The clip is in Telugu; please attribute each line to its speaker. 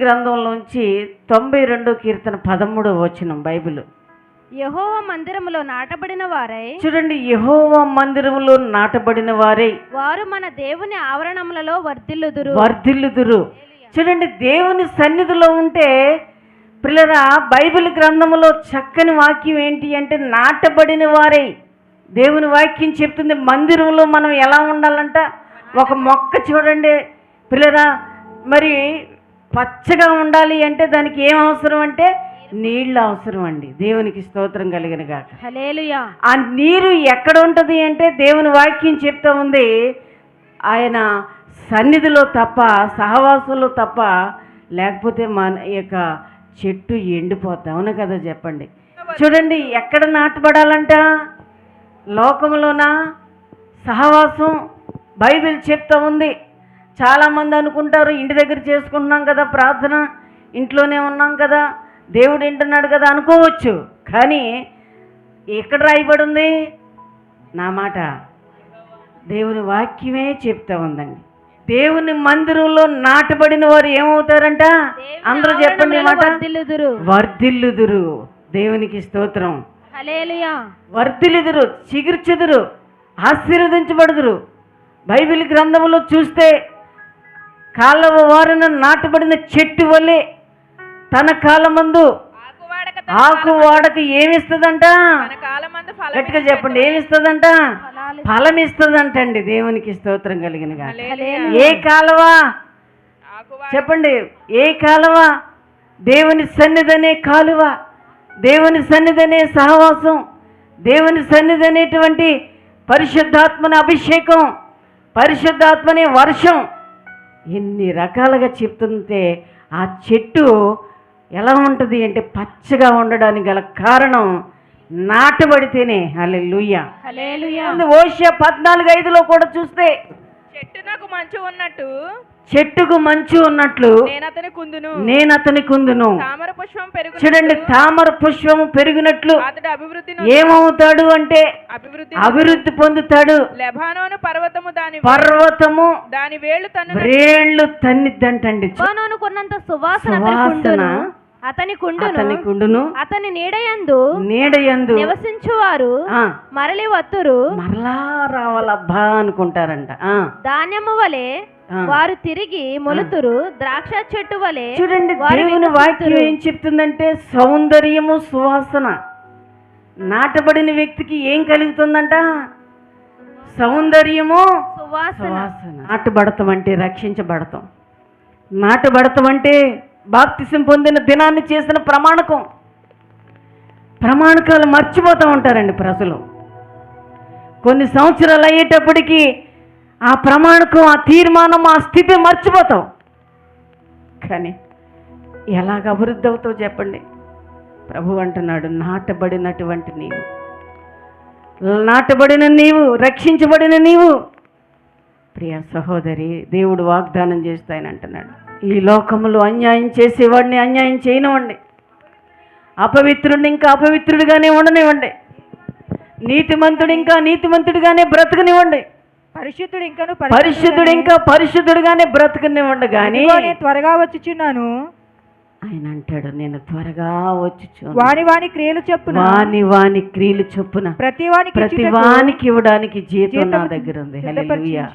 Speaker 1: గ్రంథంలోంచి తొంభై రెండో కీర్తన పదమూడో వచనం బైబిల్.
Speaker 2: యెహోవా మందిరములో నాటబడిన వారై?
Speaker 1: చూడండి యెహోవా మందిరములో నాటబడిన వారే.
Speaker 2: వారు మన దేవుని ఆవరణములలో వర్ధిల్లుదురు.
Speaker 1: వర్ధిల్లుదురు. చూడండి దేవుని సన్నిధిలో ఉంటే పిల్లరా బైబిల్ గ్రంథములో చక్కని వాక్యం ఏంటి అంటే నాటబడిన వారే. దేవుని వాక్యం చెప్తుంది మందిరంలో మనం ఎలా ఉండాలంట? ఒక మొక్క చూడండి పిల్లరా మరి పచ్చగా ఉండాలి అంటే దానికి ఏం అవసరం అంటే నీళ్ళు అవసరం అండి. దేవునికి స్తోత్రం కలిగిన గాక ఆ నీరు ఎక్కడ ఉంటుంది అంటే దేవుని వాక్యం చెప్తా ఉంది. ఆయన సన్నిధిలో తప్ప సహవాసంలో తప్ప లేకపోతే మన యొక్క చెట్టు ఎండిపోద్ది. అవును కదా చెప్పండి. చూడండి ఎక్కడ నాటబడాలంట? లోకంలోనా సహవాసం బైబిల్ చెప్తా ఉంది. చాలామంది అనుకుంటారు ఇంటి దగ్గర చేసుకుంటున్నాం కదా ప్రార్థన ఇంట్లోనే ఉన్నాం కదా దేవుడు వింటున్నాడు కదా అనుకోవచ్చు. కానీ ఎక్కడ రాయబడి ఉంది నా మాట దేవుని వాక్యమే చెప్తా ఉందండి. దేవుని మందిరంలో నాటబడిన వారు ఏమవుతారంట? అందరూ చెప్పండి మాట.
Speaker 2: వర్ధిల్లుదురు.
Speaker 1: దేవునికి స్తోత్రం. వర్ధిల్లుదురు చిగుర్చుదురు ఆశీర్వదించబడుదురు. బైబిల్ గ్రంథంలో చూస్తే కాళ్ళవ వారిన నాటబడిన చెట్టు వలె తన కాలమందు ఆకు వాడక ఏమిస్తుందంట?
Speaker 3: కాలమందు
Speaker 1: గట్టిగా చెప్పండి ఏమిస్తుందంట?
Speaker 2: ఫలాలు
Speaker 1: ఫలం ఇస్తుందంటండి దేవునికి స్తోత్రం కలిగిన. ఏ కాలవ? చెప్పండి ఏ కాలువ? దేవుని సన్నిధనే కాలువ దేవుని సన్నిధనే సహవాసం దేవుని సన్నిధి అనేటువంటి పరిశుద్ధాత్మని అభిషేకం పరిశుద్ధాత్మని వర్షం ఎన్ని రకాలుగా చెప్తుంటే ఆ చెట్టు ఎలా ఉంటుంది అంటే పచ్చగా ఉండడానికి గల కారణం నాటబడితేనే.
Speaker 2: హలేలుయా
Speaker 1: ఓషియా పద్నాలుగు ఐదులో కూడా చూస్తే
Speaker 3: చెట్టు నాకు మంచు ఉన్నట్టు
Speaker 1: చెట్టుకు మంచు ఉన్నట్లు
Speaker 3: నేను అతని కుందును.
Speaker 1: నేను అతని కుందును.
Speaker 3: తామర పుష్పం పెరుగు
Speaker 1: చూడండి తామర పుష్పము పెరిగినట్లు
Speaker 3: అతడు అభివృద్ధి
Speaker 1: ఏమవుతాడు అంటే
Speaker 3: అభివృద్ధి
Speaker 1: అభివృద్ధి పొందుతాడు.
Speaker 3: లెబానోను పర్వతము దాని
Speaker 1: పర్వతము
Speaker 3: దాని వేళ్ళు తన్ను
Speaker 1: వ్రేళ్ళు తన్నిద్దంటండి.
Speaker 2: బానోను కొన్నంత సువాసన
Speaker 1: సువాసన
Speaker 2: అతని కుండును
Speaker 1: అతని కుండును
Speaker 2: అతని నీడయందు
Speaker 1: నీడయందు
Speaker 2: నివసించువారు మరలి వత్తురు.
Speaker 1: మరలా రావాలబ్బా అనుకుంటారంట ఆ,
Speaker 2: ధాన్యము వలె. వారు తిరిగి మొలుతురు ద్రాక్ష చెట్టు వలె
Speaker 1: చూడండి దేవుని వాక్యం. ఏం చెప్తుందంటే సౌందర్యము సువాసన. నాటబడిన వ్యక్తికి ఏం కలుగుతుందంట? సౌందర్యము
Speaker 2: సువాసన.
Speaker 1: సువాసన. నాటబడతాం అంటే రక్షించబడతాం. నాటబడతాం అంటే బాప్తిసం పొందిన దినాన్ని చేసిన ప్రమాణకం. ప్రమాణకాలు మర్చిపోతూ ఉంటారండి ప్రజలు. కొన్ని సంవత్సరాలు అయ్యేటప్పటికీ ఆ ప్రమాణకం ఆ తీర్మానం ఆ స్థితి మర్చిపోతాం. కానీ ఎలాగ అభివృద్ధి అవుతావు చెప్పండి. ప్రభు అంటున్నాడు నాటబడినటువంటి నీవు. నాటబడిన నీవు రక్షించబడిన నీవు. ప్రియ సహోదరి దేవుడు వాగ్దానం చేస్తాయని అంటున్నాడు. ఈ లోకములో అన్యాయం చేసేవాడిని అన్యాయం చేయనివ్వండి. అపవిత్రుడిని ఇంకా అపవిత్రుడిగానే ఉండనివ్వండి. నీతిమంతుడు ఇంకా నీతిమంతుడిగానే బ్రతకనివ్వండి.
Speaker 4: పరిశుద్ధుడు ఇంకను
Speaker 1: పరిశుద్ధుడు ఇంకా పరిశుద్ధుడిగానే బ్రతకనివ్వండి కానీ
Speaker 4: త్వరగా వచ్చుచున్నాను.
Speaker 1: ఆయన అంటాడు నేను త్వరగా వచ్చి
Speaker 4: వాని వాని క్రియలు చెప్పున.
Speaker 1: వాని వాని క్రియలు చొప్పున.
Speaker 4: ప్రతి వానికి
Speaker 1: ప్రతి వానికి ఇవ్వడానికి జీతం నా దగ్గర ఉంది. హల్లెలూయా.